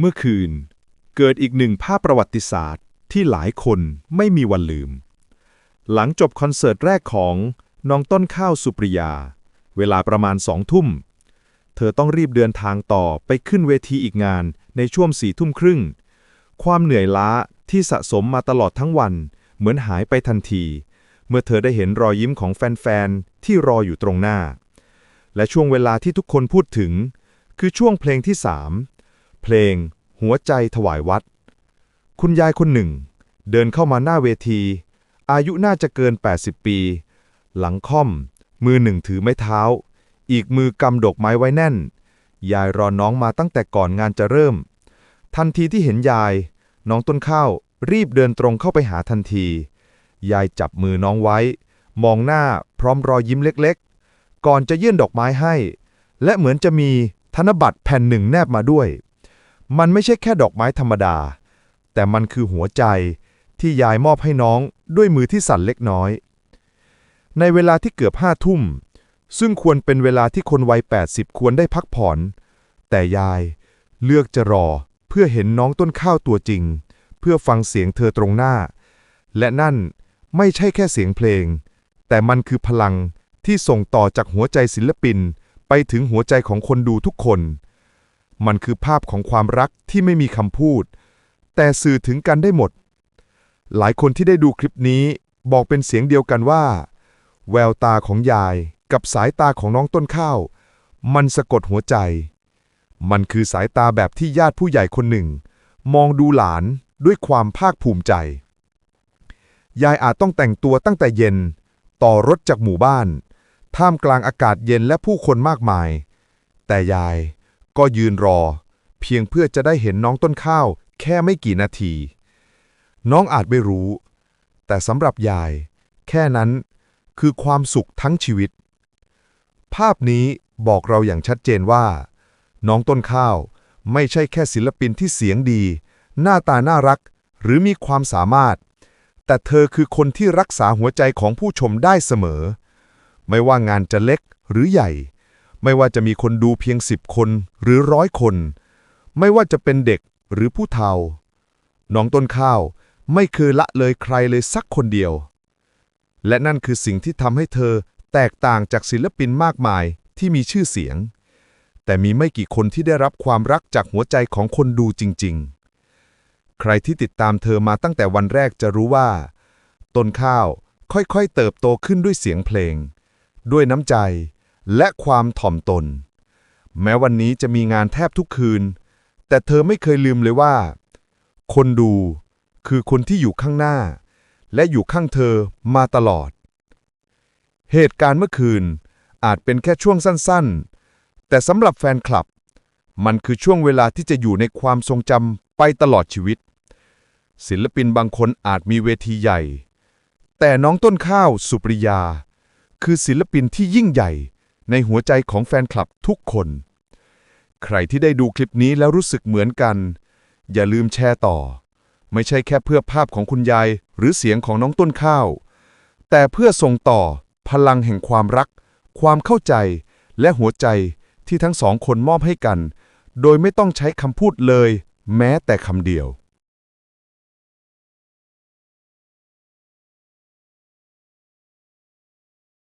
เมื่อคืน เกิดอีกหนึ่งภาพประวัติศาสตร์ที่หลายคนไม่มีวันลืม หลังจบคอนเสิร์ตแรกของน้องต้นข้าวสุปริยา เวลาประมาณสองทุ่ม เธอต้องรีบเดินทางต่อไปขึ้นเวทีอีกงานในช่วงสี่ทุ่มครึ่ง ความเหนื่อยล้าที่สะสมมาตลอดทั้งวัน เหมือนหายไปทันที เมื่อเธอได้เห็นรอยยิ้มของแฟน ๆ ที่รออยู่ตรงหน้า และช่วงเวลาที่ทุกคนพูดถึง คือช่วงเพลงที่สาม เพลง หัวใจถวายวัด คุณยายคนหนึ่ง เดินเข้ามาหน้าเวที อายุน่าจะเกิน 80 ปี หลังค่อม มือหนึ่งถือไม้เท้า อีกมือกำดอกไม้ไว้แน่น ยายรอน้องมาตั้งแต่ก่อนงานจะเริ่ม ทันทีที่เห็นยาย น้องต้นข้าวรีบเดินตรงเข้าไปหาทันที ยายจับมือน้องไว้ มองหน้าพร้อมรอยยิ้มเล็กๆ ก่อนจะยื่นดอกไม้ให้ และเหมือนจะมีธนบัตรแผ่นหนึ่งแนบมาด้วย มันไม่ใช่แค่ดอกไม้ธรรมดา แต่มันคือหัวใจที่ยายมอบให้น้องด้วยมือที่สั่นเล็กน้อย ในเวลาที่เกือบห้าทุ่ม ซึ่งควรเป็นเวลาที่คนวัย 80 ควรได้พักผ่อน แต่ยายเลือกจะรอเพื่อเห็นน้องต้นข้าวตัวจริง เพื่อฟังเสียงเธอตรงหน้า และนั่นไม่ใช่แค่เสียงเพลง แต่มันคือพลังที่ส่งต่อจากหัวใจศิลปิน ไปถึงหัวใจของคนดูทุกคน มันคือภาพของความรักที่ไม่มีคำพูด แต่สื่อถึงกันได้หมด หลายคนที่ได้ดูคลิปนี้บอกเป็นเสียงเดียวกันว่า แววตาของยายกับสายตาของน้องต้นข้าว มันสะกดหัวใจ มันคือสายตาแบบที่ญาติผู้ใหญ่คนหนึ่ง มองดูหลานด้วยความภาคภูมิใจ ยายอาจต้องแต่งตัวตั้งแต่เย็น ต่อรถจากหมู่บ้าน ท่ามกลางอากาศเย็นและผู้คนมากมาย แต่ยาย ก็ยืนรอ เพียงเพื่อจะได้เห็นน้องต้นข้าว แค่ไม่กี่นาที น้องอาจไม่รู้ แต่สำหรับยาย แค่นั้นคือความสุขทั้งชีวิต ภาพนี้บอกเราอย่างชัดเจนว่า น้องต้นข้าวไม่ใช่แค่ศิลปินที่เสียงดี หน้าตาน่ารัก หรือมีความสามารถ แต่เธอคือคนที่รักษาหัวใจของผู้ชมได้เสมอ ไม่ว่างานจะเล็กหรือใหญ่ ไม่ว่าจะมีคนดูเพียงสิบคนหรือร้อยคน ไม่ว่าจะเป็นเด็กหรือผู้เฒ่า น้องต้นข้าวไม่เคยละเลยใครเลยสักคนเดียว และนั่นคือสิ่งที่ทำให้เธอแตกต่างจากศิลปินมากมายที่มีชื่อเสียง แต่มีไม่กี่คนที่ได้รับความรักจากหัวใจของคนดูจริง ๆ ใครที่ติดตามเธอมาตั้งแต่วันแรกจะรู้ว่า ต้นข้าวค่อยๆเติบโตขึ้นด้วยเสียงเพลง ด้วยน้ำใจ และความถ่อมตน แม้วันนี้จะมีงานแทบทุกคืน แต่เธอไม่เคยลืมเลยว่า คนดูคือคนที่อยู่ข้างหน้า และอยู่ข้างเธอมาตลอด เหตุการณ์เมื่อคืนอาจเป็นแค่ช่วงสั้นๆ แต่สำหรับแฟนคลับ มันคือช่วงเวลาที่จะอยู่ในความทรงจำไปตลอดชีวิต ศิลปินบางคนอาจมีเวทีใหญ่ แต่น้องต้นข้าวสุปริยา คือศิลปินที่ยิ่งใหญ่ ในหัวใจของแฟนคลับทุกคน ใครที่ได้ดูคลิปนี้แล้วรู้สึกเหมือนกัน อย่าลืมแชร์ต่อ ไม่ใช่แค่เพื่อภาพของคุณยาย หรือเสียงของน้องต้นข้าว แต่เพื่อส่งต่อพลังแห่งความรัก ความเข้าใจ และหัวใจที่ทั้งสองคนมอบให้กัน โดยไม่ต้องใช้คำพูดเลย แม้แต่คำเดียว